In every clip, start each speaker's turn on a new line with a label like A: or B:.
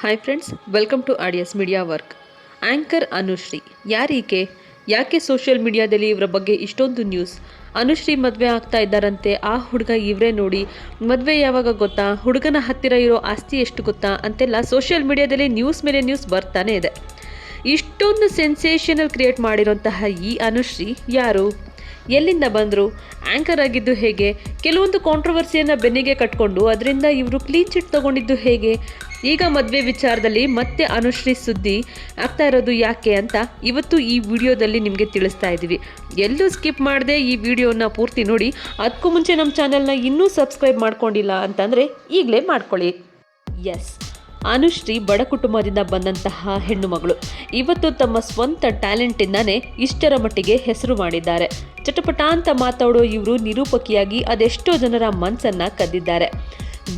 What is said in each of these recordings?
A: Hi friends welcome to ಆಡಿಯಸ್ media work anchor Anushree ಯಾರೀಕೆ? ಯಾಕೆ ಸೋಷಿಯಲ್ ಮೀಡಿಯಾದಲ್ಲಿ ಇವರ ಬಗ್ಗೆ ಇಷ್ಟೊಂದು ನ್ಯೂಸ್ ಅನುಶ್ರೀ ಮದುವೆ ಆಗ್ತಾ ಇದ್ದಾರಂತೆ. ಆ ಹುಡುಗ ಇವರೇ ನೋಡಿ, ಮದುವೆ ಯಾವಾಗ ಗೊತ್ತಾ? ಹುಡುಗನ ಹತ್ತಿರ ಇರೋ ಆಸ್ತಿ ಎಷ್ಟು ಗೊತ್ತಾ? ಅಂತೆಲ್ಲ ಸೋಷಿಯಲ್ ಮೀಡಿಯಾದಲ್ಲಿ ನ್ಯೂಸ್ ಮೇಲೆ ನ್ಯೂಸ್ ಬರ್ತಾನೆ ಇದೆ. ಇಷ್ಟೊಂದು ಸೆನ್ಸೇಷನಲ್ ಕ್ರಿಯೇಟ್ ಮಾಡಿರೋಂತಹ ಈ ಅನುಶ್ರೀ ಯಾರು? ಎಲ್ಲಿಂದ ಬಂದರು? ಆ್ಯಂಕರ್ ಆಗಿದ್ದು ಹೇಗೆ? ಕೆಲವೊಂದು ಕಾಂಟ್ರವರ್ಸಿಯನ್ನು ಬೆನ್ನಿಗೆ ಕಟ್ಕೊಂಡು, ಅದರಿಂದ ಇವರು ಕ್ಲೀನ್ ಚಿಟ್ ತಗೊಂಡಿದ್ದು ಹೇಗೆ? ಈಗ ಮದುವೆ ವಿಚಾರದಲ್ಲಿ ಮತ್ತೆ ಅನುಶ್ರೀ ಸುದ್ದಿ ಆಗ್ತಾ ಇರೋದು ಯಾಕೆ ಅಂತ ಇವತ್ತು ಈ ವಿಡಿಯೋದಲ್ಲಿ ನಿಮಗೆ ತಿಳಿಸ್ತಾ ಇದ್ದೀವಿ. ಎಲ್ಲೂ ಸ್ಕಿಪ್ ಮಾಡದೆ ಈ ವಿಡಿಯೋನ ಪೂರ್ತಿ ನೋಡಿ. ಅದಕ್ಕೂ ಮುಂಚೆ ನಮ್ಮ ಚಾನೆಲ್ನ ಇನ್ನೂ ಸಬ್ಸ್ಕ್ರೈಬ್ ಮಾಡ್ಕೊಂಡಿಲ್ಲ ಅಂತಂದರೆ ಈಗಲೇ ಮಾಡ್ಕೊಳ್ಳಿ. ಎಸ್, ಅನುಶ್ರೀ ಬಡ ಕುಟುಂಬದಿಂದ ಬಂದಂತಹ ಹೆಣ್ಣು ಮಗಳು. ಇವತ್ತು ತಮ್ಮ ಸ್ವಂತ ಟ್ಯಾಲೆಂಟಿಂದಾನೇ ಇಷ್ಟರ ಮಟ್ಟಿಗೆ ಹೆಸರು ಮಾಡಿದ್ದಾರೆ. ಚಟಪಟ ಅಂತ ಮಾತಾಡೋ ಇವರು ನಿರೂಪಕಿಯಾಗಿ ಅದೆಷ್ಟೋ ಜನರ ಮನಸ್ಸನ್ನು ಕದ್ದಿದ್ದಾರೆ.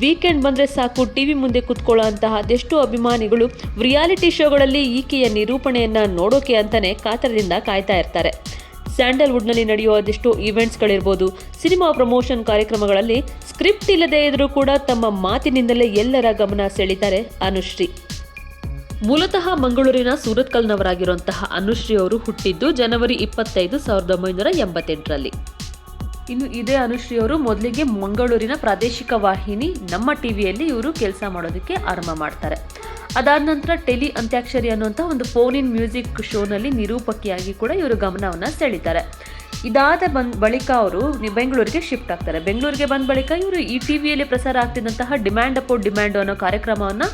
A: ವೀಕೆಂಡ್ ಬಂದರೆ ಸಾಕು, ಟಿವಿ ಮುಂದೆ ಕುತ್ಕೊಳ್ಳೋ ಅಂತಹ ಅದೆಷ್ಟೋ ಅಭಿಮಾನಿಗಳು ರಿಯಾಲಿಟಿ ಶೋಗಳಲ್ಲಿ ಈಕೆಯ ನಿರೂಪಣೆಯನ್ನು ನೋಡೋಕೆ ಅಂತಲೇ ಕಾತರದಿಂದ ಕಾಯ್ತಾ ಇರ್ತಾರೆ. ಸ್ಯಾಂಡಲ್ವುಡ್ನಲ್ಲಿ ನಡೆಯುವ ಅದೆಷ್ಟೋ ಈವೆಂಟ್ಸ್ಗಳಿರ್ಬೋದು, ಸಿನಿಮಾ ಪ್ರಮೋಷನ್ ಕಾರ್ಯಕ್ರಮಗಳಲ್ಲಿ ಸ್ಕ್ರಿಪ್ಟ್ ಇಲ್ಲದೇ ಇದ್ದರೂ ಕೂಡ ತಮ್ಮ ಮಾತಿನಿಂದಲೇ ಎಲ್ಲರ ಗಮನ ಸೆಳೀತಾರೆ ಅನುಶ್ರೀ. ಮೂಲತಃ ಮಂಗಳೂರಿನ ಸೂರತ್ಕಲ್ನವರಾಗಿರುವಂತಹ ಅನುಶ್ರೀ ಅವರು ಹುಟ್ಟಿದ್ದು ಜನವರಿ ಇಪ್ಪತ್ತೈದು ಸಾವಿರದ ಒಂಬೈನೂರ ಎಂಬತ್ತೆಂಟರಲ್ಲಿ. ಇನ್ನು ಇದೇ ಅನುಶ್ರೀ ಅವರು ಮೊದಲಿಗೆ ಮಂಗಳೂರಿನ ಪ್ರಾದೇಶಿಕ ವಾಹಿನಿ ನಮ್ಮ ಟಿವಿಯಲ್ಲಿ ಇವರು ಕೆಲಸ ಮಾಡೋದಕ್ಕೆ ಆರಂಭ ಮಾಡ್ತಾರೆ. ಅದಾದ ನಂತರ ಟೆಲಿ ಅಂತ್ಯಾಕ್ಷರಿ ಅನ್ನುವಂಥ ಒಂದು ಫೋನ್ ಇನ್ ಮ್ಯೂಸಿಕ್ ಶೋನಲ್ಲಿ ನಿರೂಪಕಿಯಾಗಿ ಕೂಡ ಇವರು ಗಮನವನ್ನು ಸೆಳೀತಾರೆ. ಇದಾದ ಬಂದ ಬಳಿಕ ಅವರು ಬೆಂಗಳೂರಿಗೆ ಶಿಫ್ಟ್ ಆಗ್ತಾರೆ. ಬೆಂಗಳೂರಿಗೆ ಬಂದ ಬಳಿಕ ಇವರು ಈ ಟಿ ವಿಯಲ್ಲಿ ಪ್ರಸಾರ ಆಗ್ತಿದ್ದಂತಹ ಡಿಮ್ಯಾಂಡ್ ಅಪೋ ಡಿಮ್ಯಾಂಡ್ ಅನ್ನೋ ಕಾರ್ಯಕ್ರಮವನ್ನು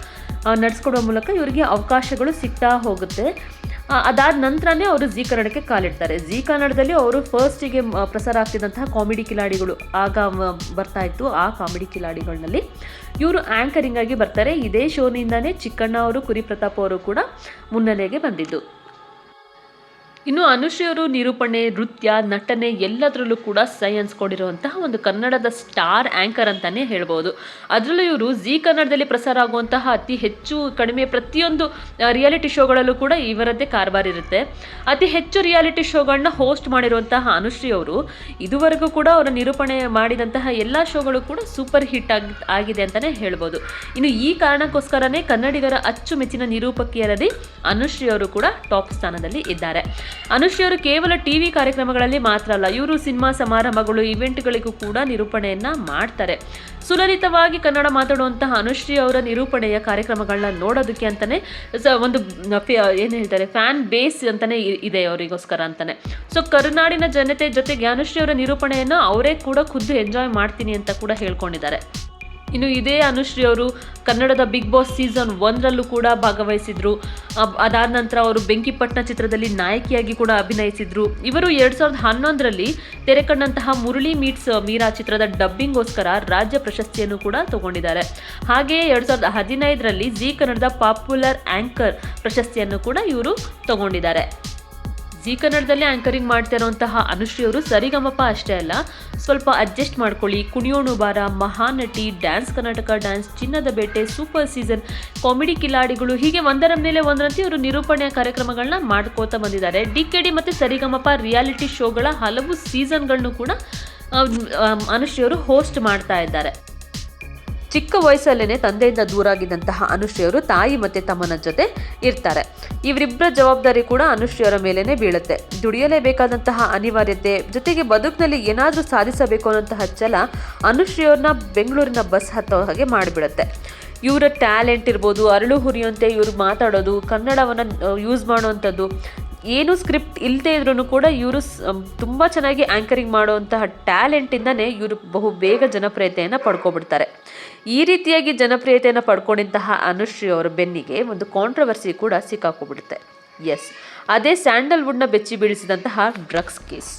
A: ನಡೆಸ್ಕೊಡೋ ಮೂಲಕ ಇವರಿಗೆ ಅವಕಾಶಗಳು ಸಿಗ್ತಾ ಹೋಗುತ್ತೆ. ಅದಾದ ನಂತರನೇ ಅವರು ಜಿ ಕನ್ನಡಕ್ಕೆ ಕಾಲಿಡ್ತಾರೆ. ಜಿ ಕನ್ನಡದಲ್ಲಿ ಅವರು ಫಸ್ಟಿಗೆ ಪ್ರಸಾರ ಆಗ್ತಿದ್ದಂತಹ ಕಾಮಿಡಿ ಕಿಲಾಡಿಗಳು ಆಗ ಬರ್ತಾ ಇತ್ತು ಆ ಕಾಮಿಡಿ ಕಿಲಾಡಿಗಳಲ್ಲಿ ಇವರು ಆ್ಯಂಕರಿಂಗ್ ಆಗಿ ಬರ್ತಾರೆ. ಇದೇ ಶೋನಿಂದಾನೇ ಚಿಕ್ಕಣ್ಣ ಅವರು ಕುರಿ ಪ್ರತಾಪ್ ಅವರು ಕೂಡ ಮುನ್ನೆಲೆಗೆ ಬಂದಿದ್ದು. ಇನ್ನು ಅನುಶ್ರೀ ಅವರು ನಿರೂಪಣೆ, ನೃತ್ಯ, ನಟನೆ ಎಲ್ಲದರಲ್ಲೂ ಕೂಡ ಸೈ ಅನ್ಸ್ಕೊಂಡಿರುವಂತಹ ಒಂದು ಕನ್ನಡದ ಸ್ಟಾರ್ ಆ್ಯಂಕರ್ ಅಂತಾನೆ ಹೇಳ್ಬೋದು. ಅದರಲ್ಲೂ ಇವರು ಜಿ ಕನ್ನಡದಲ್ಲಿ ಪ್ರಸಾರ ಆಗುವಂತಹ ಅತಿ ಹೆಚ್ಚು ಕಡಿಮೆ ಪ್ರತಿಯೊಂದು ರಿಯಾಲಿಟಿ ಶೋಗಳಲ್ಲೂ ಕೂಡ ಇವರದ್ದೇ ಕಾರ್ಬಾರ್ ಇರುತ್ತೆ. ಅತಿ ಹೆಚ್ಚು ರಿಯಾಲಿಟಿ ಶೋಗಳನ್ನ ಹೋಸ್ಟ್ ಮಾಡಿರುವಂತಹ ಅನುಶ್ರೀ ಅವರು ಇದುವರೆಗೂ ಕೂಡ ಅವರ ನಿರೂಪಣೆ ಮಾಡಿದಂತಹ ಎಲ್ಲ ಶೋಗಳು ಕೂಡ ಸೂಪರ್ ಹಿಟ್ ಆಗಿ, ಆಗಿದೆ ಅಂತಲೇ ಹೇಳ್ಬೋದು. ಇನ್ನು ಈ ಕಾರಣಕ್ಕೋಸ್ಕರನೇ ಕನ್ನಡಿಗರ ಅಚ್ಚುಮೆಚ್ಚಿನ ನಿರೂಪಕಿಯರಲ್ಲಿ ಅನುಶ್ರೀ ಅವರು ಕೂಡ ಟಾಪ್ ಸ್ಥಾನದಲ್ಲಿ ಇದ್ದಾರೆ. ಅವರು ಕೇವಲ ಟಿವಿ ಕಾರ್ಯಕ್ರಮಗಳಲ್ಲಿ ಮಾತ್ರ ಅಲ್ಲ, ಇವರು ಸಿನಿಮಾ ಸಮಾರಂಭಗಳು, ಇವೆಂಟ್ಗಳಿಗೂ ಕೂಡ ನಿರೂಪಣೆಯನ್ನ ಮಾಡ್ತಾರೆ. ಸುಲಲಿತವಾಗಿ ಕನ್ನಡ ಮಾತಾಡುವಂತಹ ಅನುಶ್ರೀ ಅವರ ನಿರೂಪಣೆಯ ಕಾರ್ಯಕ್ರಮಗಳನ್ನ ನೋಡೋದಕ್ಕೆ ಅಂತಾನೆ ಒಂದು ಏನು ಹೇಳ್ತಾರೆ, ಫ್ಯಾನ್ ಬೇಸ್ ಅಂತಾನೆ ಇದೆ ಅವರಿಗೋಸ್ಕರ ಅಂತಾನೆ. ಸೊ, ಕರುನಾಡಿನ ಜನತೆ ಜೊತೆಗೆ ಅನುಶ್ರೀ ಅವರ ನಿರೂಪಣೆಯನ್ನು ಅವರೇ ಕೂಡ ಖುದ್ದು ಎಂಜಾಯ್ ಮಾಡ್ತೀನಿ ಅಂತ ಕೂಡ ಹೇಳ್ಕೊಂಡಿದ್ದಾರೆ. ಇನ್ನು ಇದೇ ಅನುಶ್ರೀ ಅವರು ಕನ್ನಡದ ಬಿಗ್ ಬಾಸ್ ಸೀಸನ್ ಒಂದರಲ್ಲೂ ಕೂಡ ಭಾಗವಹಿಸಿದ್ರು. ಅದಾದ ನಂತರ ಅವರು ಬೆಂಕಿಪಟ್ಟಣ ಚಿತ್ರದಲ್ಲಿ ನಾಯಕಿಯಾಗಿ ಕೂಡ ಅಭಿನಯಿಸಿದ್ರು. ಇವರು ಎರಡ್ ಸಾವಿರದ ಹನ್ನೊಂದರಲ್ಲಿ ತೆರೆ ಕಂಡಂತಹ ಮುರಳಿ ಮೀಟ್ಸ್ ಮೀರಾ ಚಿತ್ರದ ಡಬ್ಬಿಂಗ್ಗೋಸ್ಕರ ರಾಜ್ಯ ಪ್ರಶಸ್ತಿಯನ್ನು ಕೂಡ ತಗೊಂಡಿದ್ದಾರೆ. ಹಾಗೆಯೇ ಎರಡ್ ಸಾವಿರದ ಹದಿನೈದರಲ್ಲಿ ಜಿ ಕನ್ನಡದ ಪಾಪ್ಯುಲರ್ ಆಂಕರ್ ಪ್ರಶಸ್ತಿಯನ್ನು ಕೂಡ ಇವರು ತಗೊಂಡಿದ್ದಾರೆ. ಜಿ ಕನ್ನಡದಲ್ಲೇ ಆಂಕರಿಂಗ್ ಮಾಡ್ತಾ ಅನುಶ್ರೀ ಅವರು ಸರಿಗಮಪ ಅಷ್ಟೇ ಅಲ್ಲ, ಸ್ವಲ್ಪ ಅಡ್ಜಸ್ಟ್ ಮಾಡ್ಕೊಳ್ಳಿ. ಕುಣಿಯೋಣು ಬಾರ, ಮಹಾನಟಿ ಡ್ಯಾನ್ಸ್ ಕರ್ನಾಟಕ ಡ್ಯಾನ್ಸ್ ಚಿನ್ನದ ಬೇಟೆ ಸೂಪರ್ ಸೀಸನ್ ಕಾಮಿಡಿ ಕಿಲಾಡಿಗಳು, ಹೀಗೆ ಒಂದರ ಮೇಲೆ ಒಂದರಂತೆ ಇವರು ನಿರೂಪಣೆಯ ಕಾರ್ಯಕ್ರಮಗಳನ್ನ ಮಾಡ್ಕೋತಾ ಬಂದಿದ್ದಾರೆ. ಡಿ ಕೆ ಡಿ ಮತ್ತು ಸರಿಗಮಪ ರಿಯಾಲಿಟಿ ಶೋಗಳ ಹಲವು ಸೀಸನ್ಗಳನ್ನು ಕೂಡ ಅನುಶ್ರೀ ಅವರು ಹೋಸ್ಟ್ ಮಾಡ್ತಾ ಇದ್ದಾರೆ. ಚಿಕ್ಕ ವಯಸ್ಸಲ್ಲೇ ತಂದೆಯಿಂದ ದೂರಾಗಿದ್ದಂತಹ ಅನುಶ್ರೀಯವರು ತಾಯಿ ಮತ್ತೆ ತಮ್ಮನ ಜೊತೆ ಇರ್ತಾರೆ. ಇವರಿಬ್ಬರ ಜವಾಬ್ದಾರಿ ಕೂಡ ಅನುಶ್ರೀಯವರ ಮೇಲೇ ಬೀಳುತ್ತೆ. ದುಡಿಯಲೇಬೇಕಾದಂತಹ ಅನಿವಾರ್ಯತೆ, ಜೊತೆಗೆ ಬದುಕಿನಲ್ಲಿ ಏನಾದರೂ ಸಾಧಿಸಬೇಕು ಅನ್ನೋಂತಹ ಛಲ ಅನುಶ್ರೀಯವ್ರನ್ನ ಬೆಂಗಳೂರಿನ ಬಸ್ ಹತ್ತೋ ಹಾಗೆ ಮಾಡಿಬಿಡುತ್ತೆ. ಇವರ ಟ್ಯಾಲೆಂಟ್ ಇರ್ಬೋದು, ಅರಳು ಹುರಿಯುವಂತೆ ಇವರು ಮಾತಾಡೋದು, ಕನ್ನಡವನ್ನು ಯೂಸ್ ಮಾಡುವಂಥದ್ದು ಏನು ಸ್ಕ್ರಿಪ್ಟ್ ಇಲ್ಲದೆ ಇದ್ರೂ ಕೂಡ ಇವರು ತುಂಬ ಚೆನ್ನಾಗಿ ಆ್ಯಂಕರಿಂಗ್ ಮಾಡುವಂತಹ ಟ್ಯಾಲೆಂಟಿಂದನೇ ಇವರು ಬಹು ಬೇಗ ಜನಪ್ರಿಯತೆಯನ್ನು ಪಡ್ಕೊಬಿಡ್ತಾರೆ. ಈ ರೀತಿಯಾಗಿ ಜನಪ್ರಿಯತೆಯನ್ನು ಪಡ್ಕೊಂಡಿದ್ದಂತಹ ಅನುಶ್ರೀ ಅವರ ಬೆನ್ನಿಗೆ ಒಂದು ಕಾಂಟ್ರವರ್ಸಿ ಕೂಡ ಸಿಕ್ಕಾಕೊಬಿಡುತ್ತೆ ಎಸ್ ಅದೇ ಸ್ಯಾಂಡಲ್ವುಡ್ನ ಬೆಚ್ಚಿ ಬೀಳಿಸಿದಂತಹ ಡ್ರಗ್ಸ್ ಕೇಸ್.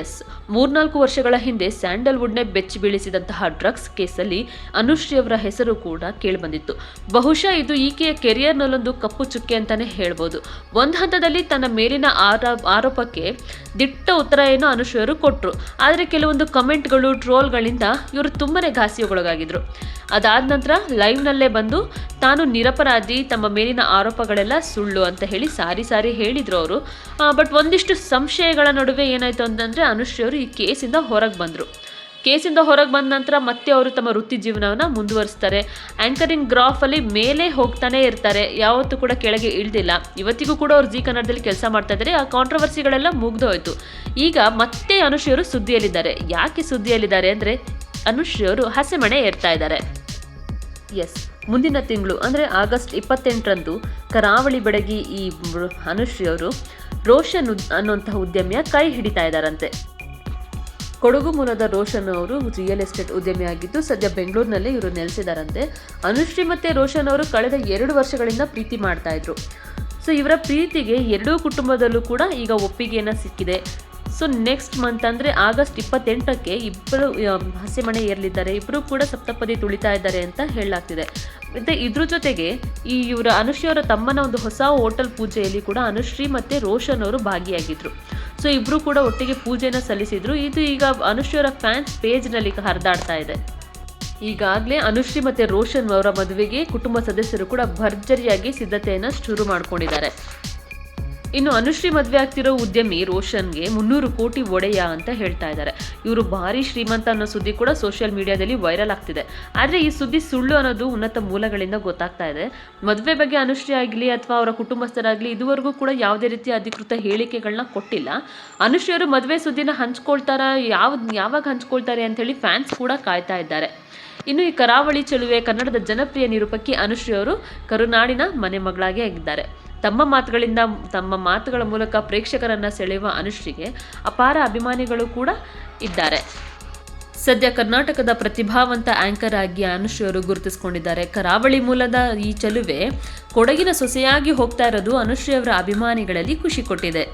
A: ಎಸ್. ಮೂರ್ನಾಲ್ಕು ವರ್ಷಗಳ ಹಿಂದೆ ಸ್ಯಾಂಡಲ್ವುಡ್ನೇ ಬೆಚ್ಚಿ ಬೀಳಿಸಿದಂತಹ ಡ್ರಗ್ಸ್ ಕೇಸಲ್ಲಿ ಅನುಶ್ರೀ ಅವರ ಹೆಸರು ಕೂಡ ಕೇಳಿಬಂದಿತ್ತು. ಬಹುಶಃ ಇದು ಈಕೆಯ ಕೆರಿಯರ್ನಲ್ಲೊಂದು ಕಪ್ಪು ಚುಕ್ಕೆ ಅಂತಾನೆ ಹೇಳ್ಬೋದು. ಒಂದು ಹಂತದಲ್ಲಿ ತನ್ನ ಮೇಲಿನ ಆರ, ಆರೋಪಕ್ಕೆ ದಿಟ್ಟ ಉತ್ತರ ಏನೋ ಅನುಶ್ರೀ ಅವರು ಕೊಟ್ಟರು ಆದರೆ ಕೆಲವೊಂದು ಕಮೆಂಟ್ಗಳು, ಟ್ರೋಲ್ಗಳಿಂದ ಇವರು ತುಂಬನೇ ಘಾಸಿಯೊಳಗಾಗಿದ್ರು ಅದಾದ ನಂತರ ಲೈವ್ನಲ್ಲೇ ಬಂದು, ತಾನು ನಿರಪರಾಧಿ, ತಮ್ಮ ಮೇಲಿನ ಆರೋಪಗಳೆಲ್ಲ ಸುಳ್ಳು ಅಂತ ಹೇಳಿ ಸಾರಿ ಸಾರಿ ಹೇಳಿದ್ರು ಅವರು. ಬಟ್ ಒಂದಿಷ್ಟು ಸಂಶಯಗಳ ನಡುವೆ ಏನಾಯ್ತು ಅಂತಂದ್ರೆ ಅನುಶ್ರೀ ಅವರು ಈ ಕೇಸಿಂದ ಹೊರಗೆ ಬಂದರು. ಕೇಸಿಂದ ಹೊರಗೆ ಬಂದ ನಂತರ ಮತ್ತೆ ಅವರು ತಮ್ಮ ವೃತ್ತಿ ಜೀವನವನ್ನು ಮುಂದುವರಿಸ್ತಾರೆ. ಆ್ಯಂಕರಿಂಗ್ ಗ್ರಾಫಲ್ಲಿ ಮೇಲೆ ಹೋಗ್ತಾನೆ ಇರ್ತಾರೆ. ಯಾವತ್ತೂ ಕೂಡ ಕೆಳಗೆ ಇಳ್ದಿಲ್ಲ. ಇವತ್ತಿಗೂ ಕೂಡ ಅವ್ರು ಜಿ ಕನ್ನಡದಲ್ಲಿ ಕೆಲಸ ಮಾಡ್ತಾ ಇದ್ದಾರೆ. ಆ ಕಾಂಟ್ರವರ್ಸಿಗಳೆಲ್ಲ ಮುಗ್ದು ಹೋಯ್ತು. ಈಗ ಮತ್ತೆ ಅನುಶ್ರೀಯವರು ಸುದ್ದಿಯಲ್ಲಿದ್ದಾರೆ. ಯಾಕೆ ಸುದ್ದಿಯಲ್ಲಿದ್ದಾರೆ ಅಂದರೆ ಅನುಶ್ರೀಯವರು ಹಸೆಮಣೆ ಏರ್ತಾ ಇದ್ದಾರೆ. ಎಸ್, ಮುಂದಿನ ತಿಂಗಳು ಅಂದರೆ ಆಗಸ್ಟ್ ಇಪ್ಪತ್ತೆಂಟರಂದು ಕರಾವಳಿ ಬೆಡಗಿ ಈ ಅನುಶ್ರೀ ಅವರು ರೋಷನ್ ಅನ್ನುವಂತಹ ಉದ್ಯಮಿಯ ಕೈ ಹಿಡಿತಾ ಇದ್ದಾರಂತೆ. ಕೊಡಗು ಮೂಲದ ರೋಷನ್ ಅವರು ರಿಯಲ್ ಎಸ್ಟೇಟ್ ಉದ್ಯಮಿಯಾಗಿದ್ದು ಸದ್ಯ ಬೆಂಗಳೂರಿನಲ್ಲಿ ಇವರು ನೆಲೆಸಿದಾರಂತೆ. ಅನುಶ್ರೀ ಮತ್ತೆ ರೋಷನ್ ಅವರು ಕಳೆದ ಎರಡು ವರ್ಷಗಳಿಂದ ಪ್ರೀತಿ ಮಾಡ್ತಾ ಇದ್ರು. ಸೊ ಇವರ ಪ್ರೀತಿಗೆ ಎರಡೂ ಕುಟುಂಬದಲ್ಲೂ ಕೂಡ ಈಗ ಒಪ್ಪಿಗೆಯನ್ನು ಸಿಕ್ಕಿದೆ. ಸೊ ನೆಕ್ಸ್ಟ್ ಮಂತ್ ಅಂದರೆ ಆಗಸ್ಟ್ ಇಪ್ಪತ್ತೆಂಟಕ್ಕೆ ಇಬ್ಬರು ಹಸೆಮಣೆ ಏರಲಿದ್ದಾರೆ. ಇಬ್ಬರು ಕೂಡ ಸಪ್ತಪದಿ ತುಳಿತಾ ಇದ್ದಾರೆ ಅಂತ ಹೇಳಲಾಗ್ತಿದೆ. ಮತ್ತು ಇದ್ರ ಜೊತೆಗೆ ಈ ಇವರ ಅನುಶ್ರೀ ಅವರ ತಮ್ಮನ ಒಂದು ಹೊಸ ಹೋಟೆಲ್ ಪೂಜೆಯಲ್ಲಿ ಕೂಡ ಅನುಶ್ರೀ ಮತ್ತು ರೋಷನ್ ಅವರು ಭಾಗಿಯಾಗಿದ್ದರು ಸೊ ಇಬ್ಬರು ಕೂಡ ಒಟ್ಟಿಗೆ ಪೂಜೆನ ಸಲ್ಲಿಸಿದ್ರು. ಇದು ಈಗ ಅನುಶ್ರೀ ಅವರ ಫ್ಯಾನ್ಸ್ ಪೇಜ್ನಲ್ಲಿ ಹರಿದಾಡ್ತಾ ಇದೆ. ಈಗಾಗಲೇ ಅನುಶ್ರೀ ಮತ್ತು ರೋಷನ್ ಅವರ ಮದುವೆಗೆ ಕುಟುಂಬ ಸದಸ್ಯರು ಕೂಡ ಭರ್ಜರಿಯಾಗಿ ಸಿದ್ಧತೆಯನ್ನು ಶುರು ಮಾಡ್ಕೊಂಡಿದ್ದಾರೆ. ಇನ್ನು ಅನುಶ್ರೀ ಮದುವೆ ಆಗ್ತಿರೋ ಉದ್ಯಮಿ ರೋಷನ್ಗೆ ಮುನ್ನೂರು ಕೋಟಿ ಒಡೆಯ ಅಂತ ಹೇಳ್ತಾ ಇದ್ದಾರೆ. ಇವರು ಭಾರಿ ಶ್ರೀಮಂತ ಅನ್ನೋ ಸುದ್ದಿ ಕೂಡ ಸೋಷಿಯಲ್ ಮೀಡಿಯಾದಲ್ಲಿ ವೈರಲ್ ಆಗ್ತಿದೆ. ಆದರೆ ಈ ಸುದ್ದಿ ಸುಳ್ಳು ಅನ್ನೋದು ಉನ್ನತ ಮೂಲಗಳಿಂದ ಗೊತ್ತಾಗ್ತಾ ಇದೆ. ಮದುವೆ ಬಗ್ಗೆ ಅನುಶ್ರೀ ಆಗಲಿ ಅಥವಾ ಅವರ ಕುಟುಂಬಸ್ಥರಾಗಲಿ ಇದುವರೆಗೂ ಕೂಡ ಯಾವುದೇ ರೀತಿಯ ಅಧಿಕೃತ ಹೇಳಿಕೆಗಳನ್ನ ಕೊಟ್ಟಿಲ್ಲ. ಅನುಶ್ರೀ ಅವರು ಮದುವೆ ಸುದ್ದಿನ ಹಂಚ್ಕೊಳ್ತಾರ ಯಾವ ಯಾವಾಗ ಹಂಚ್ಕೊಳ್ತಾರೆ ಅಂತ ಹೇಳಿ ಫ್ಯಾನ್ಸ್ ಕೂಡ ಕಾಯ್ತಾ ಇದ್ದಾರೆ. ಇನ್ನು ಈ ಕರಾವಳಿ ಚಳುವೆ ಕನ್ನಡದ ಜನಪ್ರಿಯ ನಿರೂಪಕಿ ಅನುಶ್ರೀ ಅವರು ಕರುನಾಡಿನ ಮನೆ ಮಗಳಾಗಿ ಆಗಿದ್ದಾರೆ. ತಮ್ಮ ಮಾತುಗಳಿಂದ ತಮ್ಮ ಮಾತುಗಳ ಮೂಲಕ ಪ್ರೇಕ್ಷಕರನ್ನ ಸೆಳೆಯುವ ಅನುಶ್ರೀಗೆ ಅಪಾರ ಅಭಿಮಾನಿಗಳು ಕೂಡ ಇದ್ದಾರೆ. ಸದ್ಯ ಕರ್ನಾಟಕದ ಪ್ರತಿಭಾವಂತ ಆಂಕರ್ ಆಗಿ ಅನುಶ್ರೀ ಅವರು ಗುರುತಿಸಿಕೊಂಡಿದ್ದಾರೆ. ಕರಾವಳಿ ಮೂಲದ ಈ ಚಲುವೆ ಕೊಡಗಿನ ಸೊಸೆಯಾಗಿ ಹೋಗ್ತಾ ಇರೋದು ಅನುಶ್ರೀ ಅವರ ಅಭಿಮಾನಿಗಳಲ್ಲಿ ಖುಷಿ ಕೊಟ್ಟಿದೆ.